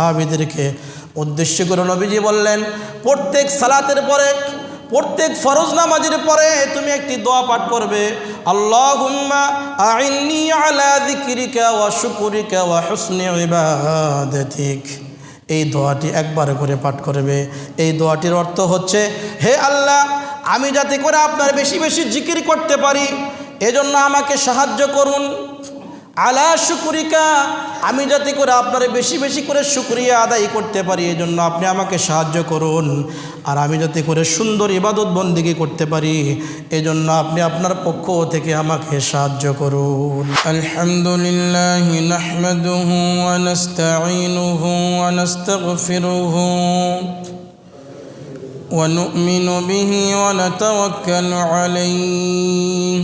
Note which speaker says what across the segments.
Speaker 1: সাহাবিদেরকে উদ্দেশ্য করে নবীজি বললেন, প্রত্যেক সালাতের পরে, প্রত্যেক ফরজ নামাজের পরে তুমি একটি দোয়া পাঠ করবে। আল্লাহুম্মা আইন্নি আলা এই দোয়াটি একবার করে পাঠ করবে। এই দোয়াটির অর্থ হচ্ছে, হে আল্লাহ, আমি যাতে করে আপনার বেশি বেশি জিকির করতে পারি, এজন্য আমাকে সাহায্য করুন। আলা শুকুরিকা আমি যাতে করে আপনার বেশি বেশি করে শুক্রিয়া আদায় করতে পারি এই জন্য আপনি আমাকে সাহায্য করুন আর আমি যাতে করে সুন্দর ইবাদত বন্দিগি করতে পারি এজন্য আপনি আপনার পক্ষ থেকে আমাকে সাহায্য করুন আলহামদুলিল্লাহ নাহমাদুহু ওয়া নাস্তাঈনুহু ওয়া নাস্তাগফিরুহু ونؤمن به ونتوكل عليه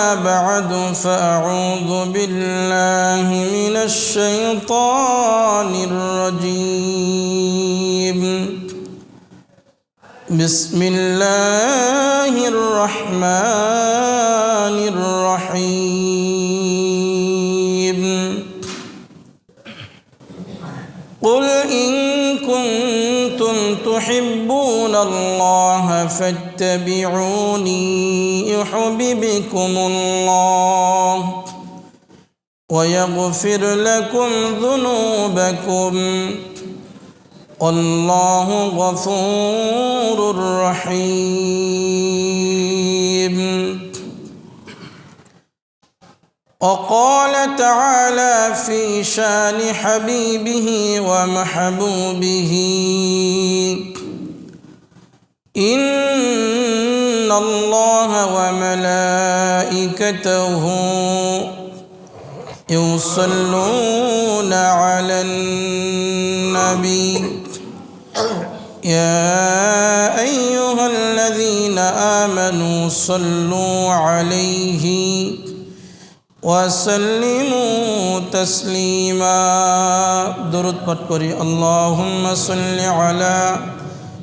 Speaker 1: أما بعد فأعوذ بالله من الشيطان الرجيم. بسم الله الرحمن الرحيم. قل إن كنتم تحبون الله فاتبعوني يحببكم الله ويغفر لكم ذنوبكم. والله غفور رحيم. وقال تعالى في شان حبيبه ومحبوبه إن الله وملائكته يصلون على النبي يا أيها الذين آمنوا صلوا عليه وسلموا تسليما۔ درود بطكري اللهم صل على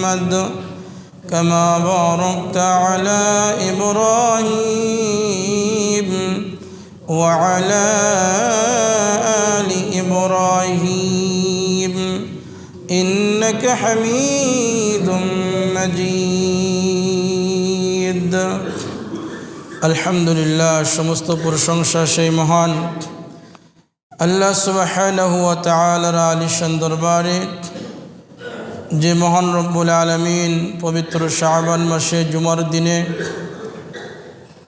Speaker 1: محمد كما باركت على إبراهيم وعلى آل إبراهيم إنك حميد مجيد আলহামদুলিল্লাহ সমস্ত প্রশংসা সেই মহান আল্লাহ সুবাহানহু তালার আলিশান দরবারে যে মহান রব্বুল আলমিন পবিত্র শাহবান মাসে জুমার দিনে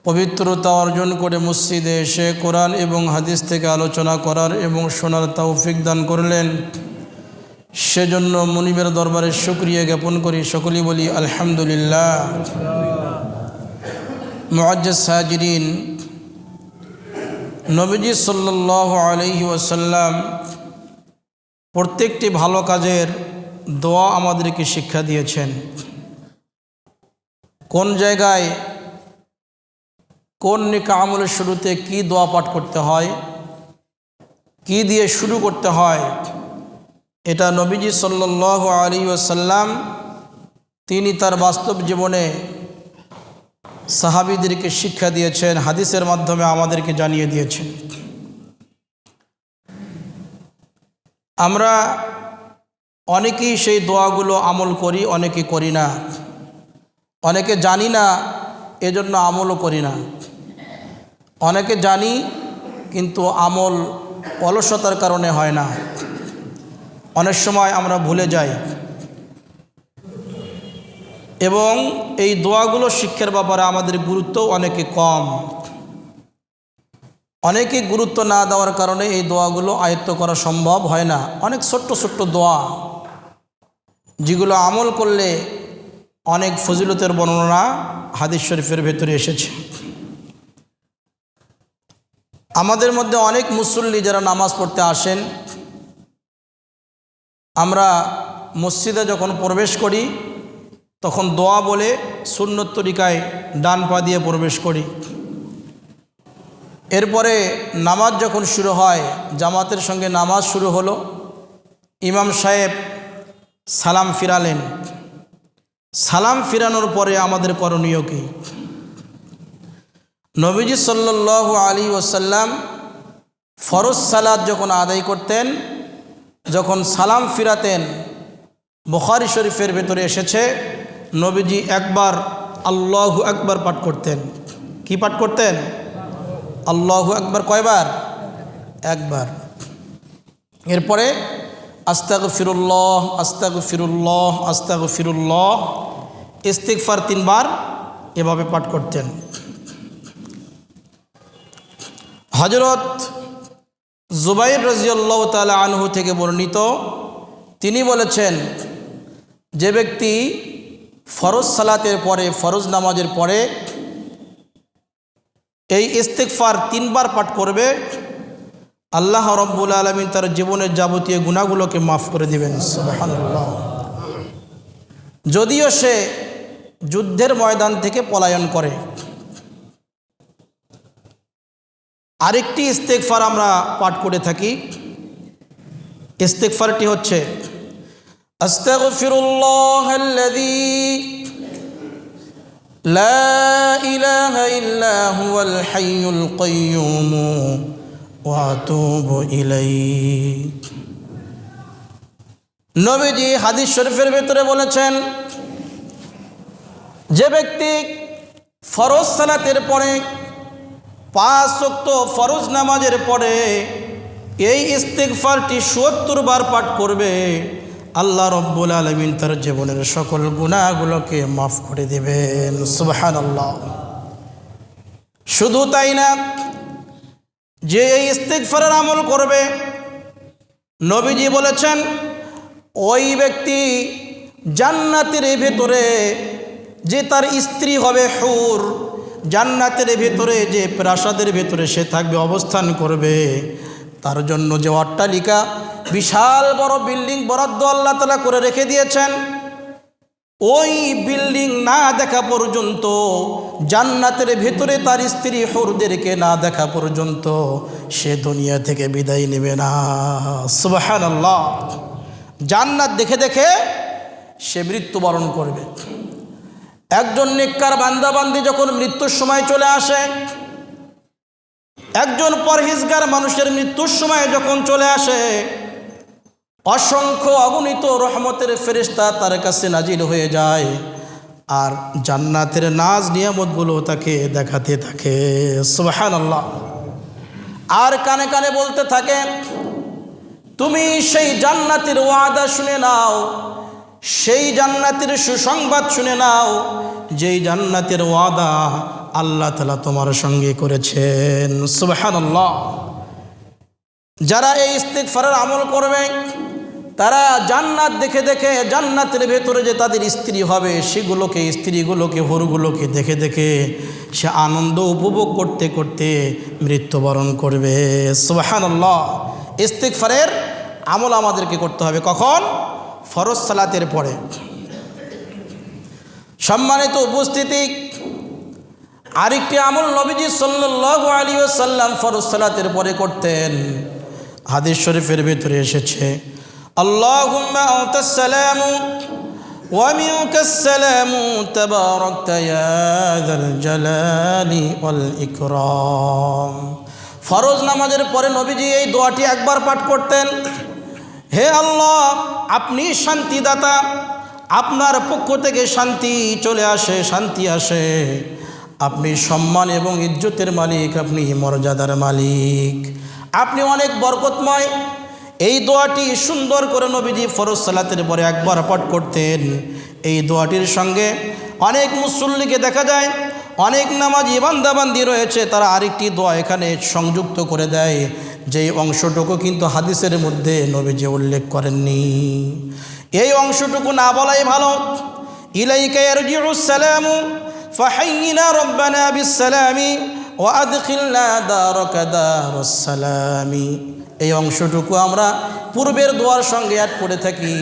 Speaker 1: পবিত্রতা অর্জন করে মসজিদে এসে কোরআন এবং হাদিস থেকে আলোচনা করার এবং শোনার তৌফিক দান করলেন। সেজন্য মনিবের দরবারে শুক্রিয়া জ্ঞাপন করি। সকলেই বলি আলহামদুলিল্লাহ। মুআজ্জাজ সাজিরিন, নবীজি সাল্লাহ আলহি ওসাল্লাম প্রত্যেকটি ভালো কাজের দোয়া আমাদেরকে শিক্ষা দিয়েছেন। কোন জায়গায়, কোন নিকা আমলের শুরুতে কি দোয়া পাঠ করতে হয়, কি দিয়ে শুরু করতে হয়, এটা নবীজি সাল্লাহ আলী ওসাল্লাম তিনি তার বাস্তব জীবনে সাহাবিদেরকে শিক্ষা দিয়েছেন, হাদিসের মাধ্যমে আমাদেরকে জানিয়ে দিয়েছেন। আমরা অনেকেই সেই দোয়াগুলো আমল করি, অনেকে করি না। অনেকে জানি না, এজন্য আমলও করি না। অনেকে জানি, কিন্তু আমল অলসতার কারণে হয় না। অনেক সময় আমরা ভুলে যাই। এবং এই দোয়াগুলো শিক্ষার ব্যাপারে আমাদের গুরুত্ব অনেকে কম। অনেকে গুরুত্ব না দেওয়ার কারণে এই দোয়াগুলো আয়ত্ত করা সম্ভব হয় না। অনেক ছোট্ট ছোট্ট দোয়া। যেগুলো আমল করলে অনেক ফজিলতের বর্ণনা হাদিস শরীফের ভেতরে এসেছে। আমাদের মধ্যে অনেক মুসল্লি যারা নামাজ পড়তে আসেন, আমরা মসজিদে যখন প্রবেশ করি, তখন দোয়া বলে সুন্নত তরিকায় ডান পা দিয়ে প্রবেশ করি। এরপরে নামাজ যখন শুরু হয়, জামাতের সঙ্গে নামাজ শুরু হলো। ইমাম সাহেব সালাম ফিরালেন। সালাম ফিরানোর পরে আমাদের করণীয় কি? নবীজি সাল্লাহ আলী ওসাল্লাম ফরজ সালাদ যখন আদায় করতেন, যখন সালাম ফিরাতেন, বুখারি শরীফের ভেতরে এসেছে, নবীজি একবার আল্লাহু একবার পাঠ করতেন। কি পাঠ করতেন? আল্লাহু একবার কয়বার? একবার। এরপরে আস্তাগ ফিরুল্লাহ আস্তাগ ফিরুল্লাহ আস্তাগ ফিরুল্লাহ ইস্তিকফার তিনবার এভাবে পাঠ করতেন। হজরত জুবাইর রাজিউল্লাহ তালা আনহু থেকে বর্ণিত, তিনি বলেছেন, যে ব্যক্তি ফরজ সালাতের পরে, ফরজ নামাজের পরে এই ইস্তেকফার তিনবার পাঠ করবে আল্লাহ রব্বুল আলমিন তার জীবনের যাবতীয় গুণাগুলোকে মাফ করে দিবেন। যদিও সে যুদ্ধের ময়দান থেকে পলায়ন করে। আরেকটি ইস্তেকফার আমরা পাঠ করে থাকি। ইস্তেকফারটি হচ্ছে আস্তাগফিরুল্লাহ লা ইলাহা ইল্লা হুয়াল হাইয়ুল ওয়াতুব ইলাই নবীজি হাদিস শরীফের ভেতরে বলেছেন, যে ব্যক্তি ফরজ সালাতের পরে পাঁচ শক্ত ফরজ নামাজের পরে এই ইস্তেকফারটি সত্তর বার পাঠ করবে, আল্লাহ রব্বুল আলমিন তার জীবনের সকল গুণাগুলোকে মাফ করে দেবেন। সুবাহ আল্লাহ শুধু তাই না যে এই ইস্তেকফারের আমল করবে, নবীজি বলেছেন, ওই ব্যক্তি জান্নাতের ভেতরে যে তার স্ত্রী হবে হুর, জান্নাতের ভেতরে যে প্রাসাদের ভেতরে সে থাকবে, অবস্থান করবে। তার জন্য যে অট্টালিকা, বিশাল বড় বিল্ডিং বরাদ্দ আল্লাহ তালা করে রেখে দিয়েছেন, ওই বিল্ডিং না দেখা পর্যন্ত জান্নাতের ভেতরে তার স্ত্রী হরদেরকে না দেখা পর্যন্ত সে দুনিয়া থেকে বিদায় নেবে না। সুবাহান আল্লাহ জান্নাত দেখে দেখে সে মৃত্যুবরণ করবে। একজন নিকার বান্দাবান্দি যখন মৃত্যুর সময় চলে আসে, একজন পরহিজগার মানুষের মৃত্যুর সময় যখন চলে আসে, অসংখ্য অগণিত রহমতের ফেরিস্তা তার কাছে নাজির হয়ে যায়। আর জান্নাতের নাজ নিয়ামতগুলো তাকে দেখাতে থাকে। সুবাহান আল্লাহ আর কানে কানে বলতে থাকে, তুমি সেই জান্নাতের ওয়াদা শুনে নাও, সেই জান্নাতের সুসংবাদ শুনে নাও, যেই জান্নাতের ওয়াদা আল্লাহ তালা তোমার সঙ্গে করেছেন। সুবাহান আল্লাহ যারা এই ইস্তেকফারের আমল করবে তারা জান্নাত দেখে দেখে জান্নাতের ভেতরে যে তাদের স্ত্রী হবে, সেগুলোকে, স্ত্রীগুলোকে, হরুগুলোকে দেখে দেখে সে আনন্দ উপভোগ করতে করতে মৃত্যুবরণ করবে। সুবাহান্লাহ ইস্তিকফারের আমল আমাদেরকে করতে হবে কখন? ফরজ সালাতের পরে। সম্মানিত উপস্থিতি, আরেকটি আমল নবীজি সাল্লাহ আলী সাল্লাম ফরজ সালাতের পরে করতেন। হাদিস শরীফের ভেতরে এসেছে اللهم أنت السلام ومنك السلام تباركت يا ذا الجلال والإكرام ফরজ নামাজের পরে নবীজি এই দোয়াটি একবার পাঠ করতেন হে আল্লাহ আপনি শান্তিদাতা আপনার পক্ষ থেকে শান্তি চলে আসে শান্তি আসে আপনি সম্মান এবং ইজ্জতের মালিক আপনি মর্যাদার মালিক আপনি অনেক বরকতময় এই দোয়াটি সুন্দর করে নবীজি ফরজ সালাতের পরে একবার পাঠ করতেন। এই দোয়াটির সঙ্গে অনেক মুসল্লিকে দেখা যায়, অনেক নামাজি বান্দাবান্দি রয়েছে, তারা আরেকটি দোয়া এখানে সংযুক্ত করে দেয়। যেই অংশটুকু কিন্তু হাদিসের মধ্যে নবীজি উল্লেখ করেননি। এই অংশটুকু না বলাই ভালো। ইলাইকা এই অংশটুকু আমরা পূর্বের দোয়ার সঙ্গে অ্যাড করে থাকি,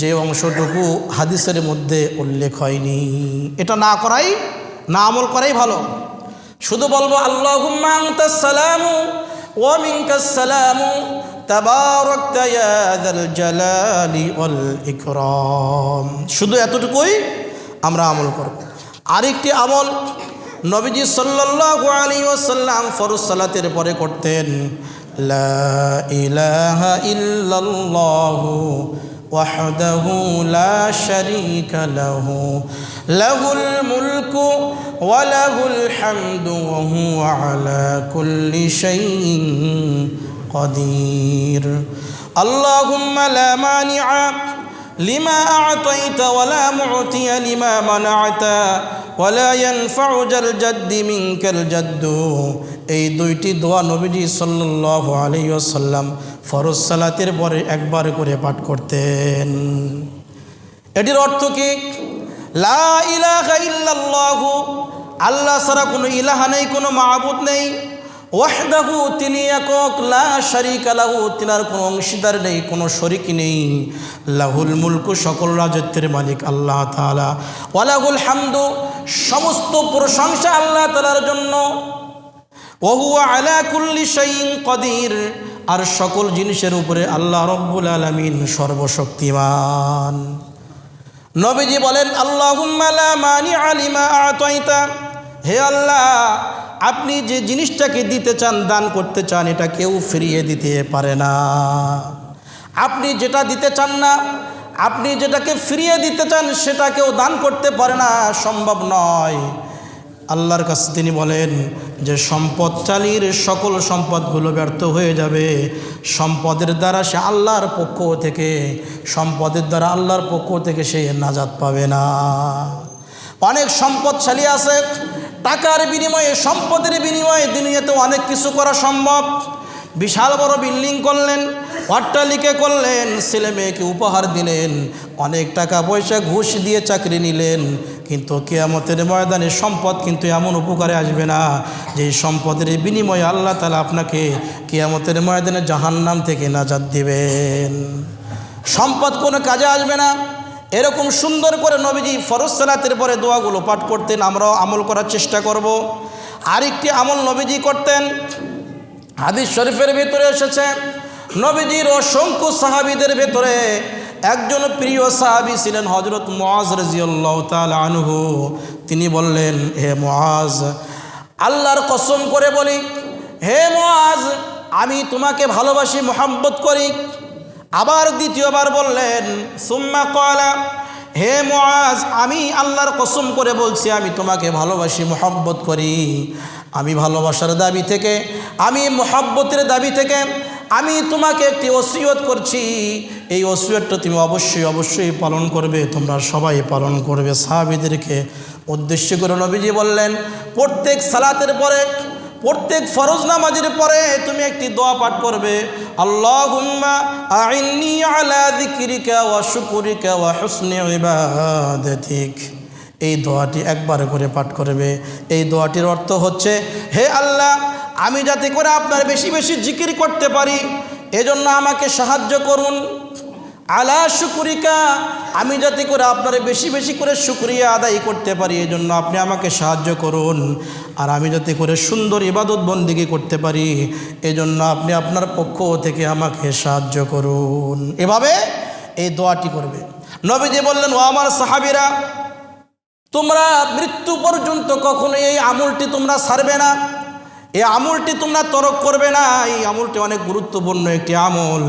Speaker 1: যে অংশটুকু হাদিসের মধ্যে উল্লেখ হয়নি। এটা না করাই, না আমল করাই ভালো। শুধু বলব, আল্লাহুম্মা আনতাস সালামু ওয়া মিনকাস সালামু, তাবারাকতা যাল জালালি শুধু এতটুকুই আমরা আমল করব। আরেকটি আমল নবীজি সাল্লাল্লাহু আলাইহি ওয়াসাল্লাম ফরজ সালাতের পরে করতেন। لا إله إلا الله وحده لا شريك له. له الملك وله الحمد وهو على كل شيء قدير. اللهم لا مانع لما أعطيت ولا معطي لما منعت ولا ينفع ذا الجد منك الجد. এই দুইটি দোয়া নবীজি সাল্লাহ আলাইসাল্লাম ফরজ সালাতের পরে একবার করে পাঠ করতেন। এটির অর্থ কি? লা ইলাহা আল্লাহ ছাড়া কোনো ইলাহা নেই, কোনো মাহবুদ নেই। ওয়াহদাহু, তিনি একক, লা শারিক আলাহু তিনার কোনো অংশীদার নেই, কোনো শরিক নেই। লাহুল মুলকু সকল রাজত্বের মালিক আল্লাহ তাআলা। ওয়ালাহুল হামদু, সমস্ত প্রশংসা আল্লাহ তালার জন্য। কদির। আর সকল জিনিসের উপরে আল্লাহ রব্বুল আলামিন সর্বশক্তিমান। নবীজি বলেন, আল্লাহুম্মা লা আলিমা হে আল্লাহ, আপনি যে জিনিসটাকে দিতে চান, দান করতে চান, এটা কেউ ফিরিয়ে দিতে পারে না। আপনি যেটা দিতে চান না, আপনি যেটাকে ফিরিয়ে দিতে চান সেটা কেউ দান করতে পারে না, সম্ভব নয়। আল্লাহর কাছে তিনি বলেন যে সম্পদশালীর সকল সম্পদগুলো ব্যর্থ হয়ে যাবে। সম্পদের দ্বারা সে আল্লাহর পক্ষ থেকে, সম্পদের দ্বারা আল্লাহর পক্ষ থেকে সে নাজাত পাবে না। অনেক সম্পদশালী আছে, টাকার বিনিময়ে, সম্পদের বিনিময়ে দুনিয়াতে অনেক কিছু করা সম্ভব। বিশাল বড় বিল্ডিং করলেন, অট্টালিকা করলেন ছেলে মেয়েকে উপহার দিলেন, অনেক টাকা পয়সা ঘুষ দিয়ে চাকরি নিলেন কিন্তু কেয়ামতের ময়দানে সম্পদ কিন্তু এমন উপকারে আসবে না। যে সম্পদের বিনিময়ে আল্লাহ তালা আপনাকে কেয়ামতের ময়দানে জাহান্নাম থেকে নাজাদ দিবেন। সম্পদ কোনো কাজে আসবে না। এরকম সুন্দর করে নবীজি ফরজ সালাতের পরে দোয়াগুলো পাঠ করতেন, আমরাও আমল করার চেষ্টা করব। আরেকটি আমল নবীজি করতেন, হাদিস শরীফের ভেতরে এসেছে, নবীজির অসংখ্য সাহাবিদের ভেতরে একজন প্রিয় সাহাবি ছিলেন হজরত মহাজ রাজিউল্লাহ তাল আনহু। তিনি বললেন, হে মহাজ আল্লাহর কসম করে বলি, হে মহাজ আমি তোমাকে ভালোবাসি মোহাব্বত করি। আবার দ্বিতীয়বার বললেন, সুম্মা কয়লা হে মোয়াজ আমি আল্লাহর কসম করে বলছি, আমি তোমাকে ভালোবাসি মোহাব্বত করি। আমি ভালোবাসার দাবি থেকে, আমি মোহাব্বতের দাবি থেকে আমি তোমাকে একটি ওসিয়ত করছি। এই ওসিয়তটা তুমি অবশ্যই অবশ্যই পালন করবে। তোমরা সবাই পালন করবে। সাহাবিদেরকে উদ্দেশ্য করে নবীজি বললেন, প্রত্যেক সালাতের পরে, প্রত্যেক ফরজ নামাজের পরে তুমি একটি দোয়া পাঠ করবে। আল্লাহুম্মা আইন্নি আলা যিকরিকা ওয়া শুকরিকা ওয়া হুসনি ইবাদাতিক। এই দোয়াটি একবার করে পাঠ করবে। এই দোয়াটির অর্থ হচ্ছে, হে আল্লাহ আমি যাতে করে আপনার বেশি বেশি জিকির করতে পারি, এজন্য আমাকে সাহায্য করুন। আলা শুকুরিকা, আমি যাতে করে আপনার বেশি বেশি করে শুক্রিয়া আদায় করতে পারি এই জন্য আপনি আমাকে সাহায্য করুন। আর আমি যাতে করে সুন্দর ইবাদত বন্দিগি করতে পারি এই জন্য আপনি আপনার পক্ষ থেকে আমাকে সাহায্য করুন। এভাবে এই দোয়াটি করবে। নবীজি বললেন, ও আমার সাহাবিরা, তোমরা মৃত্যু পর্যন্ত কখনো এই আমলটি তোমরা ছাড়বে না। এই আমলটি তোমরা তরক করবে না। এই আমলটি অনেক গুরুত্বপূর্ণ একটি আমল।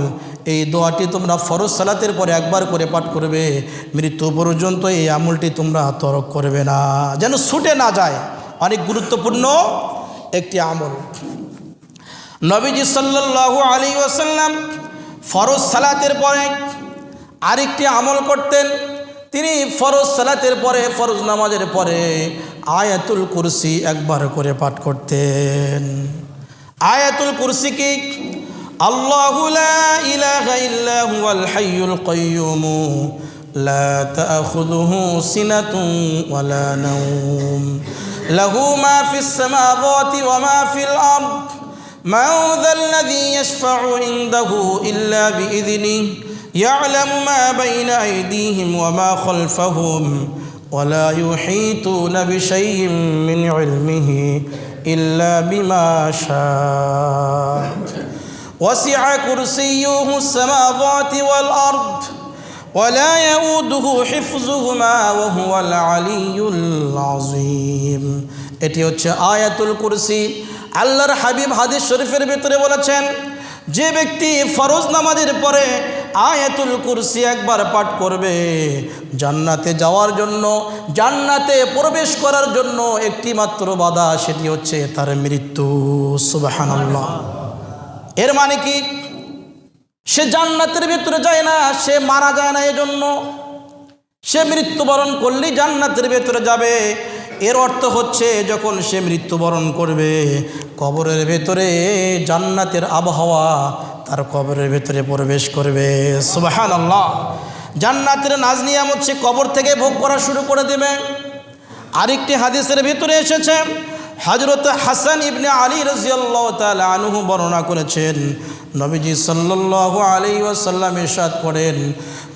Speaker 1: এই দোয়াটি তোমরা ফরজ সালাতের পরে একবার করে পাঠ করবে। মৃত্যু পর্যন্ত এই আমলটি তোমরা তরক করবে না। যেন ছুটে না যায়। অনেক গুরুত্বপূর্ণ একটি আমল। নবীজি সাল্লাল্লাহু আলী ওয়াসাল্লাম ফরজ সালাতের পরে আরেকটি আমল করতেন। তিনি ফরজ সালাতের পরে, ফরজ নামাজের পরে আয়াতুল কুরসি একবার করে পাঠ করতেন আয়াতুল কুরসি কি আল্লাহু লা ইলাহা ইল্লা হুয়াল হাইয়ুল কাইয়্যুম লা তাখুযুহু সিনাতুন ওয়ালা নাওম লাহু মা ফিস সামাওয়াতি ওয়া মা ফিল আরদ من ذا الذي يشفع عنده إلا بإذنه يعلم ما بين أيديهم وما خلفهم ولا يحيطون بشيء من علمه إلا بما شاء وسع كرسيه السماوات والأرض ولا يؤوده حفظهما وهو العلي العظيم এটি হচ্ছে আয়াতুল কুরসি আল্লাহর হাবিব হাদিস শরীফের ভিতরে বলেছেন যে ব্যক্তি ফরজ নামাজের পরে আয়াতুল কুরসি একবার পাঠ করবে, জান্নাতে যাওয়ার জন্য, জান্নাতে প্রবেশ করার জন্য একটি মাত্র বাধা সেটি হচ্ছে তার মৃত্যু। সুবাহান্লাহ এর মানে কি? সে জান্নাতের ভিতরে যায় না, সে মারা যায় না এজন্য। সে মৃত্যুবরণ করলেই জান্নাতের ভেতরে যাবে। এর অর্থ হচ্ছে যখন সে মৃত্যুবরণ করবে, কবরের ভেতরে জান্নাতের আবহাওয়া তার কবরের ভেতরে প্রবেশ করবে। সুবাহান আল্লাহ জান্নাতের নাজনিয়াম হচ্ছে কবর থেকে ভোগ করা শুরু করে দেবে। আরেকটি হাদিসের ভিতরে এসেছে হজরত হাসান ইবনে আলী রাজিয়াল্লাহ তাআলা আনহু বর্ণনা করেছেন, নবীজি সাল্লাল্লাহু আলাইহি ওয়াসাল্লাম ইরশাদ করেন,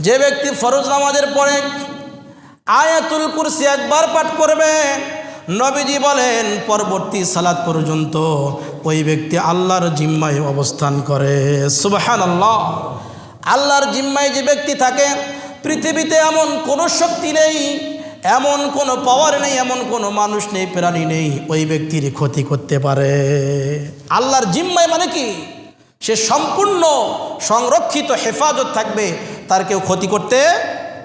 Speaker 1: যে ব্যক্তি ফরজ নামাজের পরে আয়াতুল কুরসি একবার পাঠ করবে। নবীজি বলেন, পরবর্তী সালাত পর্যন্ত ওই ব্যক্তি আল্লাহর জিম্মায় অবস্থান করে। সুবহান আল্লাহ আল্লাহর জিম্মায় যে ব্যক্তি থাকে, পৃথিবীতে এমন কোনো শক্তি নেই, এমন কোনো পাওয়ার নেই, এমন কোনো মানুষ নেই, প্রাণী নেই, ওই ব্যক্তির ক্ষতি করতে পারে। আল্লাহর জিম্মায় মানে কি? সে সম্পূর্ণ সংরক্ষিত হেফাজত থাকবে, তার কেউ ক্ষতি করতে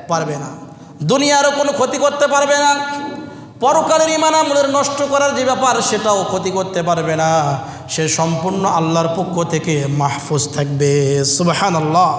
Speaker 1: পারবে না। দুনিয়ারও কোনো ক্ষতি করতে পারবে না। পরকালের ইমান আমলের নষ্ট করার যে ব্যাপার, সেটাও ক্ষতি করতে পারবে না। সে সম্পূর্ণ আল্লাহর পক্ষ থেকে মাহফুজ থাকবে। সুবাহান আল্লাহ